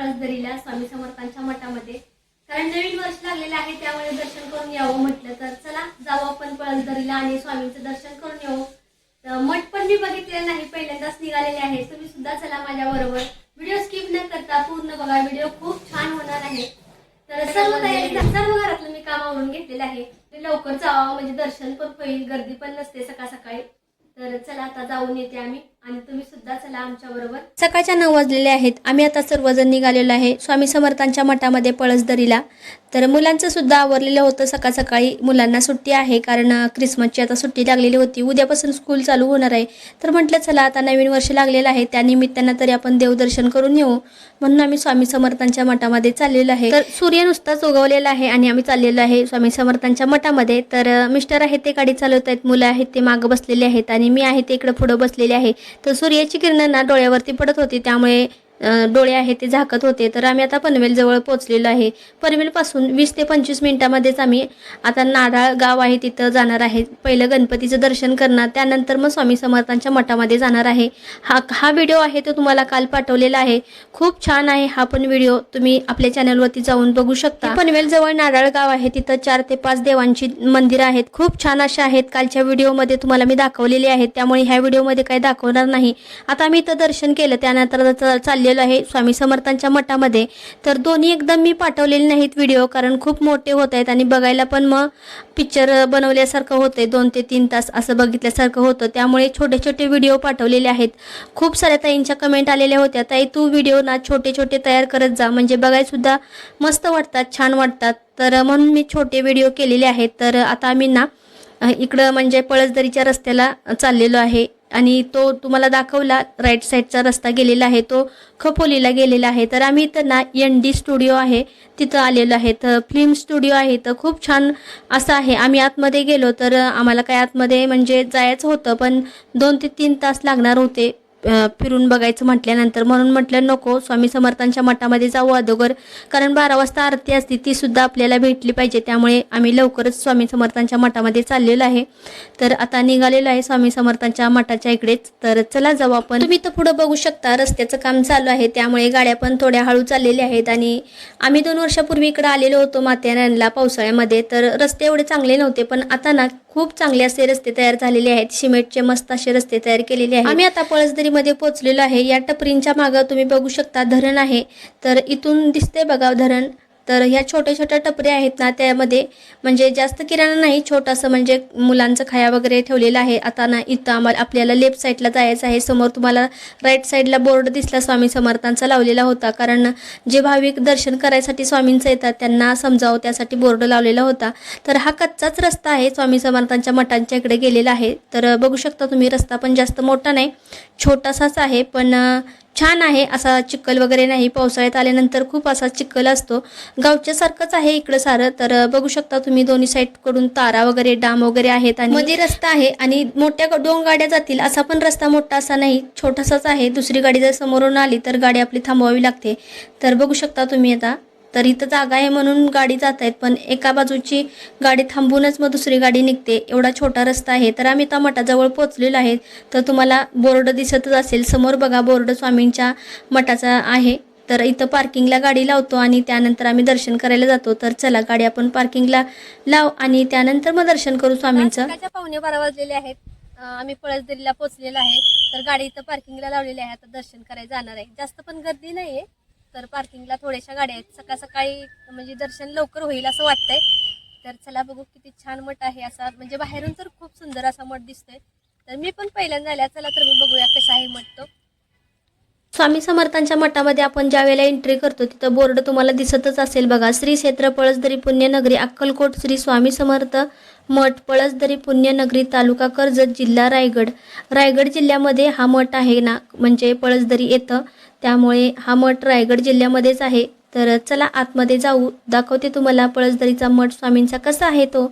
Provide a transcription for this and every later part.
अं, स्वामी समर्थांच्या मठामध्ये. कारण नवीन वर्ष लागलेलं आहे त्यामुळे दर्शन करून यावं म्हटलं तर चला जाऊ आपण पळसदरीला आणि स्वामींचं दर्शन करून येऊ. मठ पण मी बघितलेलं नाही पहिल्यांदाच निघालेले आहे. तुम्ही सुद्धा चला माझ्या बरोबर. व्हिडिओ स्किप न करता पूर्ण बघा व्हिडिओ खूप छान होणार आहे. तर सर्व तयारी सर्व घरातलं मी कामावरून घेतलेलं आहे. ते लवकर जावं म्हणजे दर्शन पण होईल गर्दी पण नसते सकाळ सकाळी. तर चला आता जाऊन येते आम्ही. आणि तुम्ही सुद्धा चला आमच्याबरोबर सकाळच्या नऊ वाजलेले आहेत. आम्ही आता सर्वजण निघालेलो आहे. स्वामी समर्थांच्या मठामध्ये पळसदरीला. तर मुलांचं सुद्धा आवरलेलं होतं. सकाळ सकाळी मुलांना सुट्टी आहे कारण क्रिसमसची आता सुट्टी लागलेली होती. उद्यापासून स्कूल चालू होणार आहे. तर म्हटलं चला आता नवीन वर्ष लागलेलं आहे. त्यानिमित्तानं तरी आपण देवदर्शन करून येऊ. म्हणून आम्ही स्वामी समर्थांच्या मठामध्ये चाललेलो आहे. तर सूर्य नुसताच उगवलेला आहे आणि आम्ही चाललेलो आहे स्वामी समर्थांच्या मठामध्ये. तर मिस्टर आहेत ते गाडी चालवत आहेत मुलं आहेत ते मागं बसलेले आहेत आणि मी आहे ते इकडं पुढं बसलेले आहे. तर सूर्याची किरणं ना डोळ्यावरती पडत होती. त्यामुळे डोळे आहेत ते झाकत होते. तर आम्ही आता पनवेलजवळ पोचलेलो आहे. पनवेलपासून वीस ते पंचवीस मिनिटामध्येच आम्ही आता नाडाळ गाव आहे तिथं जाणार आहे. पहिलं गणपतीचं दर्शन करणार त्यानंतर मग स्वामी समर्थांच्या मठामध्ये जाणार आहे. हा हा व्हिडिओ आहे तो तुम्हाला काल पाठवलेला आहे. खूप छान आहे हा पण व्हिडिओ. तुम्ही आपल्या चॅनलवरती जाऊन बघू शकता. पनवेलजवळ नाडाळ गाव आहे तिथं चार ते पाच देवांची मंदिरं आहेत. खूप छान अशा आहेत. कालच्या व्हिडिओमध्ये तुम्हाला मी दाखवलेली आहेत. त्यामुळे ह्या व्हिडिओमध्ये काही दाखवणार नाही. आता आम्ही इथं दर्शन केलं त्यानंतर चालले चाललेलो आहे. स्वामी समर्थांच्या मठामध्ये तर दोन्ही एकदम मी पाठवलेले नाहीत व्हिडिओ कारण खूप मोठे होत आहेत आणि बघायला पण मग पिक्चर बनवल्यासारखं होते दोन ते तीन तास असं बघितल्यासारखं होतं. त्यामुळे छोटे छोटे व्हिडिओ पाठवलेले आहेत. खूप साऱ्या ताईंच्या कमेंट आलेल्या होत्या. ताई तू व्हिडिओ ना छोटे छोटे तयार करत जा. म्हणजे बघायसुद्धा मस्त वाटतात छान वाटतात. तर म्हणून मी छोटे व्हिडिओ केलेले आहेत. तर आता आम्ही ना इकडं म्हणजे पळसदरीच्या रस्त्याला चाललेलो आहे. आणि तो तुम्हाला दाखवला राईट साईडचा रस्ता गेलेला आहे तो खपोलीला गेलेला आहे. तर आम्ही इथं ना एन डी स्टुडिओ आहे तिथं आलेलो आहे. तर फिल्म स्टुडिओ आहे तर खूप छान असं आहे. आम्ही आतमध्ये गेलो तर आम्हाला काय आतमध्ये म्हणजे जायचं होतं पण दोन ते तीन तास लागणार होते. फिरून बघायचं म्हटल्यानंतर म्हणून म्हटलं नको स्वामी समर्थांच्या मठामध्ये जाऊ अगोदर कारण बारा वाजता आरती असते ती सुद्धा आपल्याला भेटली पाहिजे. त्यामुळे आम्ही लवकरच स्वामी समर्थांच्या मठामध्ये चाललेलो आहे. तर आता निघालेलो आहे स्वामी समर्थांच्या मठाच्या इकडेच. तर चला जाऊ आपण. तुम्ही तर पुढं बघू शकता रस्त्याचं काम चालू आहे. त्यामुळे गाड्या पण थोड्या हळू चाललेल्या आहेत. आणि आम्ही दोन वर्षापूर्वी इकडे आलेलो होतो माथेरानला पावसाळ्यामध्ये. तर रस्ते एवढे चांगले नव्हते पण आता ना खूप चांगले असे रस्ते तयार झालेले आहेत. सिमेंटचे मस्त असे रस्ते तयार केलेले आहेत. आम्ही आता पळसदरीमध्ये पोहोचलेलो आहे. या टपरींच्या मागं तुम्ही बघू शकता धरण आहे. तर इथून दिसते बघा धरण. तर ह्या छोट्या छोट्या टपऱ्या आहेत ना त्यामध्ये म्हणजे जास्त किराणा नाही छोटासं म्हणजे मुलांचं खाया वगैरे ठेवलेलं आहे. आता ना इथं आम्हाला आपल्याला लेफ्ट साईडला जायचं आहे. समोर तुम्हाला राईट साईडला बोर्ड दिसला स्वामी समर्थांचा लावलेला होता. कारण जे भाविक दर्शन करायसाठी स्वामींचं येतात त्यांना समजावं त्यासाठी बोर्ड लावलेला होता. तर हा कच्चाच रस्ता आहे. स्वामी समर्थांच्या मठांच्या इकडे गेलेला आहे. तर बघू शकता तुम्ही रस्ता पण जास्त मोठा नाही छोटासाच आहे. पण छान आहे असा चिखल वगैरे नाही. पावसाळ्यात आल्यानंतर खूप असा चिखल असतो. गावच्यासारखंच आहे इकडं सारं. तर बघू शकता तुम्ही दोन्ही साईडकडून तारा वगैरे डाम वगैरे आहेत आणि मध्ये रस्ता आहे आणि मोठ्या ग- दोन गाड्या जातील. असा पण रस्ता मोठा असा नाही. छोटासाच आहे. दुसरी गाडी जर समोरून आली तर गाडी आपली थांबवावी लागते. तर बघू शकता तुम्ही आता. तर इथं जागा आहे म्हणून गाडी जात आहेत पण एका बाजूची गाडी थांबूनच मग दुसरी गाडी निघते. एवढा छोटा रस्ता आहे. तर आम्ही त्या मठाजवळ पोचलेलो आहे. तर तुम्हाला बोर्ड दिसतच असेल. समोर बघा बोर्ड स्वामींच्या मठाचा आहे. तर इथं पार्किंगला गाडी लावतो आणि त्यानंतर आम्ही दर्शन करायला जातो. तर चला गाडी आपण पार्किंगला लाव आणि त्यानंतर मग दर्शन करू स्वामींचं. पाहुणे बारा वाजलेले आहेत. आम्ही पळसदरीला पोचलेला आहे. तर गाडी इथं पार्किंगला लावलेली आहे. आता दर्शन करायला जाणार आहे. जास्त पण गर्दी नाहीये. तर पार्किंगला थोड्याशा गाड्या आहेत. सकाळ सकाळी म्हणजे दर्शन लवकर होईल असं वाटतंय. तर चला बघू किती छान मठ आहे असा. म्हणजे बाहेरून तर खूप सुंदर असा मठ दिसतोय. तर मी पण पहिल्यांदा आल्या चला तर मी बघूया कसा आहे मठ तो. स्वामी समर्थांच्या मठामध्ये आपण ज्या वेळेला एंट्री करतो तिथं बोर्ड तुम्हाला दिसतच असेल बघा. श्री क्षेत्र पळसदरी पुण्यनगरी अक्कलकोट श्री स्वामी समर्थ मठ पळसदरी पुण्यनगरी तालुका कर्जत जिल्हा रायगड. रायगड जिल्ह्यामध्ये हा मठ आहे ना म्हणजे पळसदरी येतं. त्यामुळे हा मठ रायगड जिल्ह्यामध्येच आहे. तर चला आतमध्ये जाऊ. दाखवते तुम्हाला पळसदरीचा मठ स्वामींचा कसा आहे तो.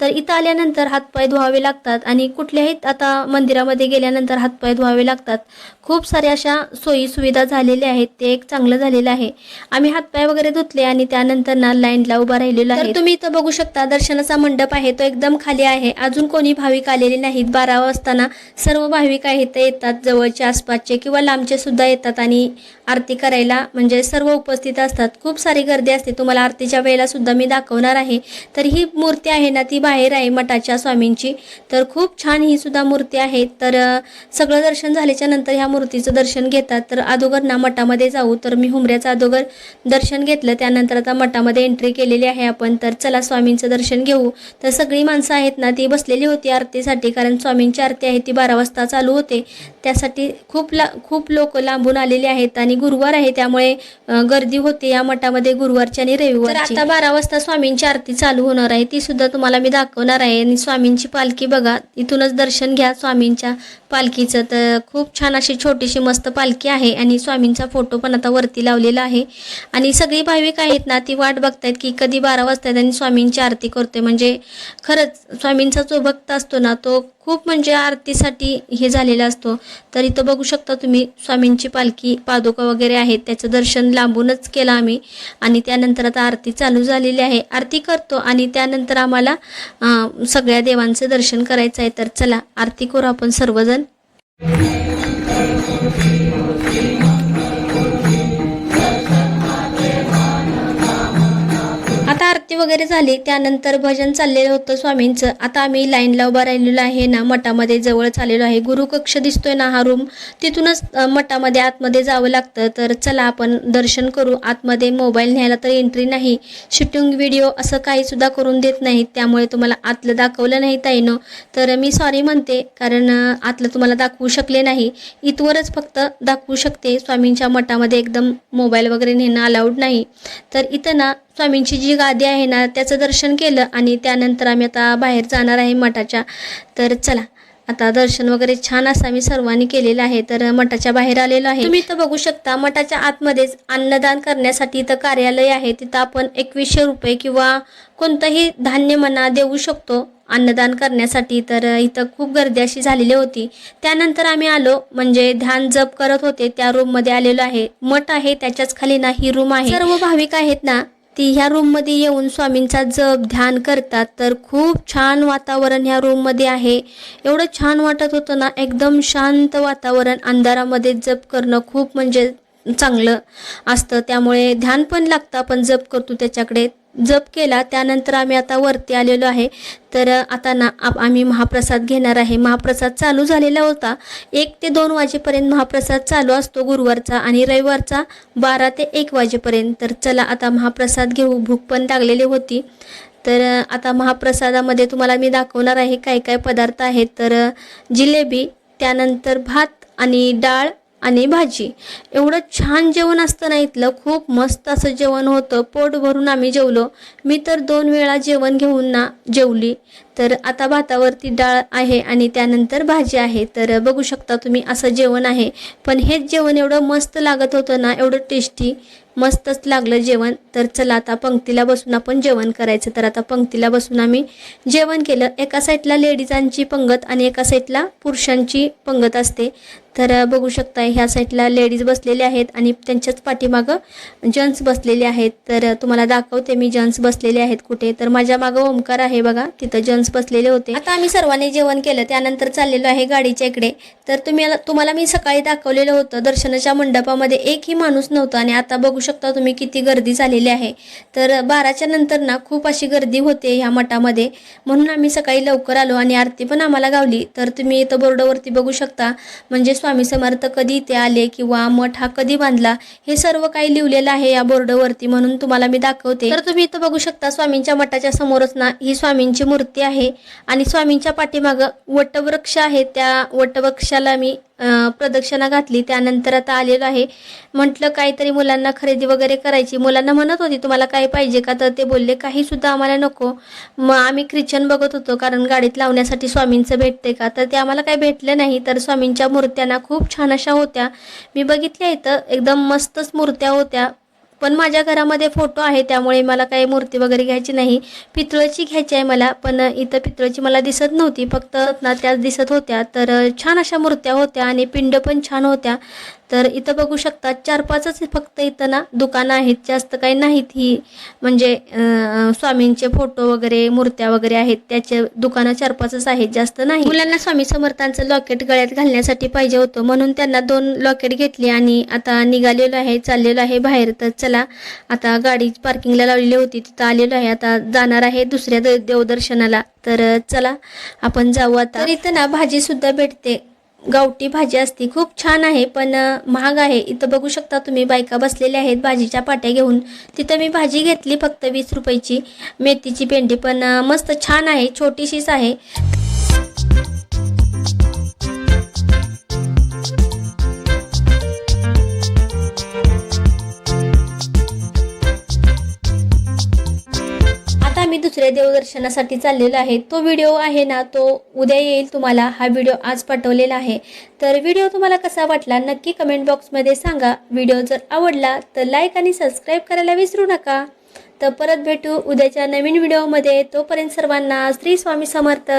तर इथं आल्यानंतर हातपाय धुवावे लागतात आणि कुठल्याही आता मंदिरामध्ये गेल्यानंतर हातपाय धुवावे लागतात. खूप साऱ्या अशा सोयी सुविधा झालेल्या आहेत. ते एक चांगलं झालेलं आहे. आम्ही हातपाय वगैरे धुतले आणि त्यानंतर ना लाईनला उभा राहिलेलो आहे. तर तुम्ही इथं बघू शकता दर्शनाचा मंडप आहे. तो एकदम खाली आहे. अजून कोणी भाविक आलेले नाहीत. बारा वाजताना सर्व भाविक आहेत. ते येतात. जवळचे आसपासचे किंवा लांबचे सुद्धा येतात आणि आरती करायला म्हणजे सर्व उपस्थित असतात. खूप सारी गर्दी असते. तुम्हाला आरतीच्या वेळेला सुद्धा मी दाखवणार आहे. तर ही मूर्ती आहे ना ती बाहेर आहे मठाच्या स्वामींची. तर खूप छान ही सुद्धा मूर्ती आहे. तर सगळं दर्शन झाल्याच्यानंतर ह्या मूर्तीचं दर्शन घेतात. तर अगोदर ना मठामध्ये जाऊ. तर मी हुमऱ्याचं अगोदर दर्शन घेतलं. त्यानंतर आता मठामध्ये एंट्री केलेली आहे आपण. तर चला स्वामींचं दर्शन घेऊ. तर सगळी माणसं आहेत ना ती बसलेली होती आरतीसाठी. कारण स्वामींची आरती आहे ती बारा वाजता चालू होते. त्यासाठी खूप ला खूप लोक लांबून आलेले आहेत आणि गुरुवार आहे त्यामुळे गर्दी होते या मठामध्ये गुरुवारची आणि रविवारची. आता बारा वाजता स्वामींची आरती चालू होणार आहे ती सुद्धा तुम्हाला मी दाखवणार आहे. आणि स्वामींची पालखी बघा इथूनच दर्शन घ्या स्वामींच्या पालखीचं. तर खूप छान अशी छोटीशी मस्त पालखी आहे आणि स्वामींचा फोटो पण आता वरती लावलेला आहे. आणि सगळी भाविक आहेत ना ती वाट बघतायत की कधी बारा वाजतायत आणि स्वामींची आरती करते म्हणजे खरंच स्वामींचा जो भक्त असतो ना तो खूप म्हणजे आरतीसाठी हे झालेला असतो. तर इथं बघू शकता तुम्ही स्वामींची पालखी पादुका वगैरे आहेत. त्याचं दर्शन लांबूनच केलं आम्ही. आणि त्यानंतर आता आरती चालू झालेली आहे. आरती करतो आणि त्यानंतर आम्हाला सगळ्या देवांचं दर्शन करायचं आहे. तर चला आरती करू आपण सर्वजण. आरती वगैरे झाली त्यानंतर भजन चाललेलं होतं स्वामींचं. आता आम्ही लाईनला उभा राहिलेलो आहे ना मठामध्ये जवळच आलेलो आहे. गुरुकक्ष दिसतोय ना हा रूम तिथूनच मठामध्ये आतमध्ये जावं लागतं. तर चला आपण दर्शन करू. आतमध्ये मोबाईल न्यायला तर एंट्री नाही. शूटिंग व्हिडिओ असं काही सुद्धा करून देत नाहीत त्यामुळे तुम्हाला आतलं दाखवलं नाही ताईनं. तर मी सॉरी म्हणते कारण आतलं तुम्हाला दाखवू शकले नाही. इथवरच फक्त दाखवू शकते. स्वामींच्या मठामध्ये एकदम मोबाईल वगैरे नेणं अलाउड नाही. तर इथं ना स्वामींची जी गादी आहे ना त्याचं दर्शन केलं आणि त्यानंतर आम्ही आता बाहेर जाणार आहे मठाच्या. तर चला आता दर्शन वगैरे छान असं आम्ही सर्वांनी केलेलं आहे. तर मठाच्या बाहेर आलेलो आहे. तुम्ही इथं बघू शकता मठाच्या आतमध्येच अन्नदान करण्यासाठी इथं कार्यालय आहे. तिथं आपण एकवीसशे रुपये किंवा कोणतंही धान्य म्हणा देऊ शकतो अन्नदान करण्यासाठी. तर इथं खूप गर्दी अशी झालेली होती. त्यानंतर आम्ही आलो म्हणजे ध्यान जप करत होते. त्या रूममध्ये आलेलो आहे. मठ आहे त्याच्याच खाली ना ही रूम आहे. सर्व भाविक आहेत ना ती ह्या रूममध्ये येऊन स्वामींचा जप ध्यान करतात. तर खूप छान वातावरण ह्या रूममध्ये आहे. एवढं छान वाटत होतं ना एकदम शांत वातावरण. अंधारामध्ये जप करणं खूप म्हणजे चांगलं असतं. त्यामुळे ध्यान पण लागतं. आपण जप करतो त्याच्याकडे. जप केला त्यानंतर आम्ही आता वरती आलेलो आहे. तर आता ना आप आम्ही महाप्रसाद घेणार आहे. महाप्रसाद चालू झालेला होता. एक ते दोन वाजेपर्यंत महाप्रसाद चालू असतो गुरुवारचा आणि रविवारचा बारा ते एक वाजेपर्यंत. तर चला आता महाप्रसाद घेऊ. भूक पण लागलेली होती. तर आता महाप्रसादामध्ये तुम्हाला मी दाखवणार आहे काय काय पदार्थ आहेत. तर जिलेबी त्यानंतर भात आणि डाळ आणि भाजी. एवढं छान जेवण असतं ना इथलं. खूप मस्त असं जेवण होतं. पोट भरून आम्ही जेवलो. मी तर दोन वेळा जेवण घेऊन ना जेवली. तर आता भातावरती डाळ आहे आणि त्यानंतर भाजी आहे. तर बघू शकता तुम्ही असं जेवण आहे. पण हेच जेवण एवढं मस्त लागत होतं ना एवढं टेस्टी मस्तच लागलं जेवण. तर चला आता पंक्तीला बसून आपण जेवण करायचं. तर आता पंक्तीला बसून आम्ही जेवण केलं. एका साईडला लेडीजांची पंगत आणि एका साईडला पुरुषांची पंगत असते. तर बघू शकता ह्या साईडला लेडीज बसलेले आहेत आणि त्यांच्याच पाठीमागं जन्स बसलेले आहेत. तर तुम्हाला दाखवते मी जन्स बसलेले आहेत कुठे. तर माझ्या मागं ओमकार आहे बघा तिथं जन्स बसलेले होते. आता आम्ही सर्वांनी जेवण केलं त्यानंतर चाललेलो आहे गाडीच्या इकडे. तर तुम्ही तुम्हाला मी सकाळी दाखवलेलं होतं दर्शनाच्या मंडपामध्ये एकही माणूस नव्हता आणि आता बघू शकता तुम्ही किती गर्दी झालेली आहे. तर बाराच्या नंतर ना खूप अशी गर्दी होते ह्या मठामध्ये. म्हणून आम्ही सकाळी लवकर आलो आणि आरती पण आम्हाला गावली. तर तुम्ही इथं बोर्डावरती बघू शकता म्हणजे स्वामी समर्थ कधी इथे आले किंवा मठ हा कधी बांधला हे सर्व काही लिहिलेलं आहे या बोर्डवरती म्हणून तुम्हाला मी दाखवते. तर तुम्ही इथं बघू शकता स्वामींच्या मठाच्या समोरच ना ही स्वामींची मूर्ती आहे आणि स्वामींच्या पाठीमागं वटवृक्ष आहे त्या वटवृक्षाला मी प्रदक्षिणा घातली. त्यानंतर आता आलेलो आहे. म्हटलं काहीतरी मुलांना खरेदी वगैरे करायची. मुलांना म्हणत होती तुम्हाला काय पाहिजे का? तर ते बोलले काही सुद्धा आम्हाला नको. मग आम्ही ख्रिश्चन बघत होतो कारण गाडीत लावण्यासाठी स्वामींचं भेटते का? तर ते आम्हाला काही भेटलं नाही. तर स्वामींच्या मूर्त्यांना खूप छान अशा होत्या. मी बघितल्या इथं. एकदम मस्तच मूर्त्या होत्या. पण माझ्या घरामध्ये फोटो आहे त्यामुळे मला काही मूर्ती वगैरे घ्यायची नाही. पितळची घ्यायची आहे मला पण इथं पितळची मला दिसत नव्हती. फक्त ना त्याच दिसत होत्या तर छान अशा मूर्त्या होत्या आणि पिंड पण छान होत्या. तर इथं बघू शकता चार पाचच फक्त इथं ना दुकानं आहेत. जास्त काही नाहीत ही. म्हणजे स्वामींचे फोटो वगैरे मूर्त्या वगैरे आहेत. त्याचे दुकानं चार पाचच आहेत. जास्त नाही. मुलांना स्वामी समर्थांचं लॉकेट गळ्यात घालण्यासाठी पाहिजे होतं. म्हणून त्यांना दोन लॉकेट घेतली आणि आता निघालेलो आहे चाललेलो आहे बाहेर. तर चला आता गाडी पार्किंगला लावलेली होती. तिथं आलेलो आहे. आता जाणार आहे दुसऱ्या देवदर्शनाला तर चला आपण जाऊ आता. तर इथं ना भाजी सुद्धा भेटते. गावठी भाजी असते. खूप छान आहे पण महाग आहे. इथं बघू शकता तुम्ही बायका बसलेल्या आहेत भाजीच्या पाट्या घेऊन. तिथं मी भाजी घेतली फक्त वीस रुपयाची मेथीची पेंडी पण मस्त छान आहे छोटीशीच आहे. आता देवदर्शनासाठी चाललेलो आहे. तो व्हिडिओ आहे ना तो उद्या येईल तुम्हाला. हा व्हिडिओ आज पाठवलेला आहे. तर व्हिडिओ तुम्हाला कसा वाटला नक्की कमेंट बॉक्समध्ये सांगा. व्हिडिओ जर आवडला तर लाईक आणि सबस्क्राईब करायला विसरू नका. तर परत भेटू उद्याच्या नवीन व्हिडिओमध्ये तोपर्यंत सर्वांना श्री स्वामी समर्थ.